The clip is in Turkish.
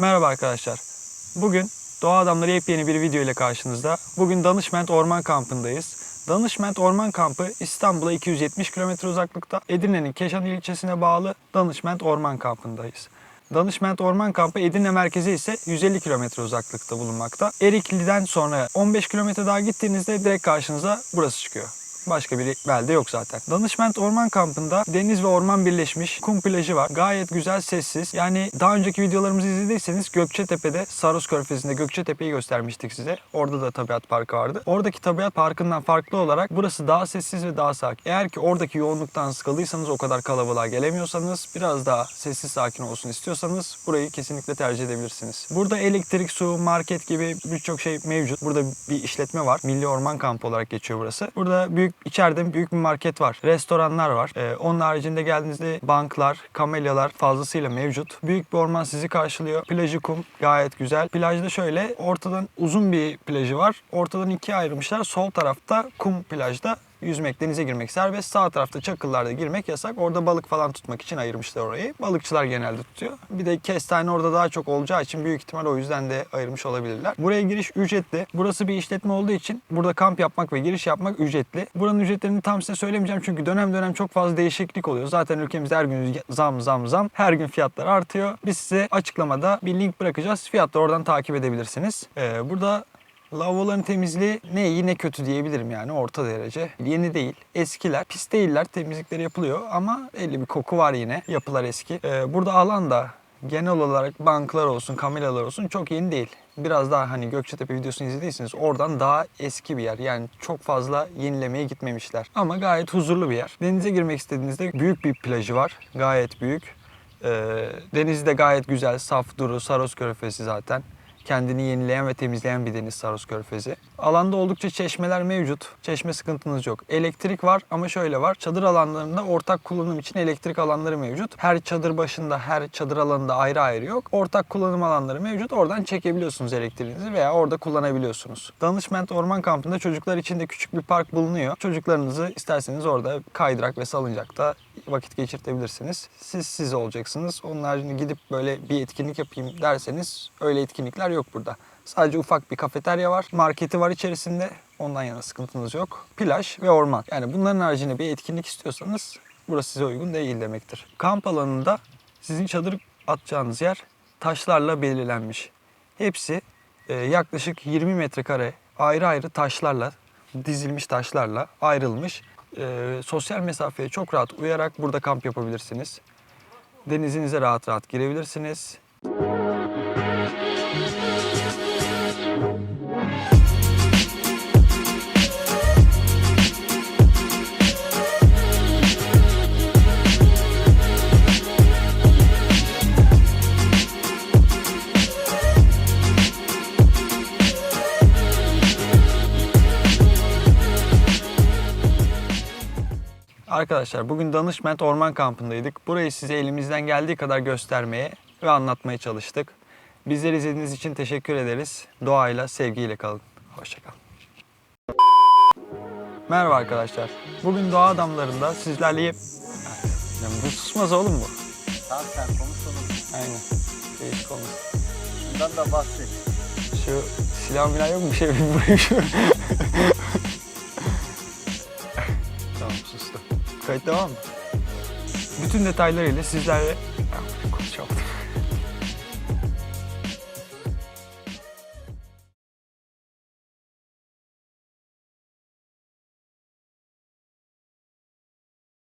Merhaba arkadaşlar. Bugün Doğa Adamları yepyeni bir video ile karşınızda. Bugün Danışment Orman Kampı'ndayız. Danışment Orman Kampı İstanbul'a 270 km uzaklıkta Edirne'nin Keşan ilçesine bağlı Danışment Orman Kampı'ndayız. Danışment Orman Kampı Edirne merkezi ise 150 km uzaklıkta bulunmakta. Erikli'den sonra 15 km daha gittiğinizde direkt karşınıza burası çıkıyor. Başka bir belde yok zaten. Danışment Orman Kampı'nda deniz ve orman birleşmiş kum plajı var. Gayet güzel, sessiz. Yani daha önceki videolarımızı izlediyseniz Gökçetepe'de Saros Körfezi'nde Gökçetepe'yi göstermiştik size. Orada da tabiat parkı vardı. Oradaki tabiat parkından farklı olarak burası daha sessiz ve daha sakin. Eğer ki oradaki yoğunluktan sıkıldıysanız o kadar kalabalığa gelemiyorsanız biraz daha sessiz sakin olsun istiyorsanız burayı kesinlikle tercih edebilirsiniz. Burada elektrik, su, market gibi birçok şey mevcut. Burada bir işletme var. Milli Orman Kampı olarak geçiyor burası. Burada büyük içeride büyük bir market var. Restoranlar var. Ee, onun haricinde geldiğinizde banklar, kamelyalar fazlasıyla mevcut. Büyük bir orman sizi karşılıyor. Plajı kum gayet güzel. Plajda şöyle ortadan uzun bir plajı var. Ortadan ikiye ayrılmışlar. Sol tarafta kum plajda yüzmek, denize girmek serbest. Sağ tarafta çakıllarda girmek yasak. Orada balık falan tutmak için ayırmışlar orayı. Balıkçılar genelde tutuyor. Bir de kestane orada daha çok olacağı için büyük ihtimal o yüzden de ayırmış olabilirler. Buraya giriş ücretli. Burası bir işletme olduğu için burada kamp yapmak ve giriş yapmak ücretli. Buranın ücretlerini tam size söylemeyeceğim çünkü dönem dönem çok fazla değişiklik oluyor. Zaten ülkemizde her gün zam zam zam. Her gün fiyatlar artıyor. Biz size açıklamada bir link bırakacağız. Fiyatları oradan takip edebilirsiniz. Ee, burada Lavaboların temizliği ne iyi ne kötü diyebilirim yani orta derece. Yeni değil. Eskiler. Pis değiller. Temizlikleri yapılıyor ama belli bir koku var yine. Yapılar eski. Ee, burada alan da genel olarak banklar olsun, kameralar olsun çok yeni değil. Biraz daha hani Gökçetepe videosunu izlediyseniz oradan daha eski bir yer. Yani çok fazla yenilemeye gitmemişler. Ama gayet huzurlu bir yer. Denize girmek istediğinizde büyük bir plajı var. Gayet büyük. Ee, denizi de gayet güzel, saf duru, Saros Körfezi zaten kendini yenileyen ve temizleyen bir deniz Saros Körfezi. Alanda oldukça çeşmeler mevcut. Çeşme sıkıntınız yok. Elektrik var ama şöyle var. Çadır alanlarında ortak kullanım için elektrik alanları mevcut. Her çadır başında, her çadır alanında ayrı ayrı yok. Ortak kullanım alanları mevcut. Oradan çekebiliyorsunuz elektriğinizi veya orada kullanabiliyorsunuz. Danışment Orman Kampı'nda çocuklar için de küçük bir park bulunuyor. Çocuklarınızı isterseniz orada kaydırak ve salıncakta vakit geçirtebilirsiniz. Siz siz olacaksınız. Onun haricinde gidip böyle bir etkinlik yapayım derseniz öyle etkinlikler yok burada. Sadece ufak bir kafeterya var. Marketi var içerisinde. Ondan yana sıkıntınız yok. Plaj ve orman. Yani bunların haricinde bir etkinlik istiyorsanız burası size uygun değil demektir. Kamp alanında sizin çadır atacağınız yer taşlarla belirlenmiş. Hepsi e, yaklaşık 20 metrekare ayrı ayrı taşlarla, dizilmiş taşlarla ayrılmış. E, sosyal mesafeye çok rahat uyarak burada kamp yapabilirsiniz. Denizinize rahat rahat girebilirsiniz. Arkadaşlar bugün Danışment Orman Kampı'ndaydık. Burayı size elimizden geldiği kadar göstermeye ve anlatmaya çalıştık. Bizleri izlediğiniz için teşekkür ederiz. Doğayla, sevgiyle kalın. Hoşçakalın. Merhaba arkadaşlar. Bugün Doğa Adamları'nda sizlerle... Ya bu susmaz oğlum bu. Tamam sen konuş onu. Aynen. Değişik olmuş. Şundan da bahset. Şu silah milah yok mu? Bir şey şu. Kayıt devam mı? Bütün detaylarıyla sizlerle... Konuşamadım.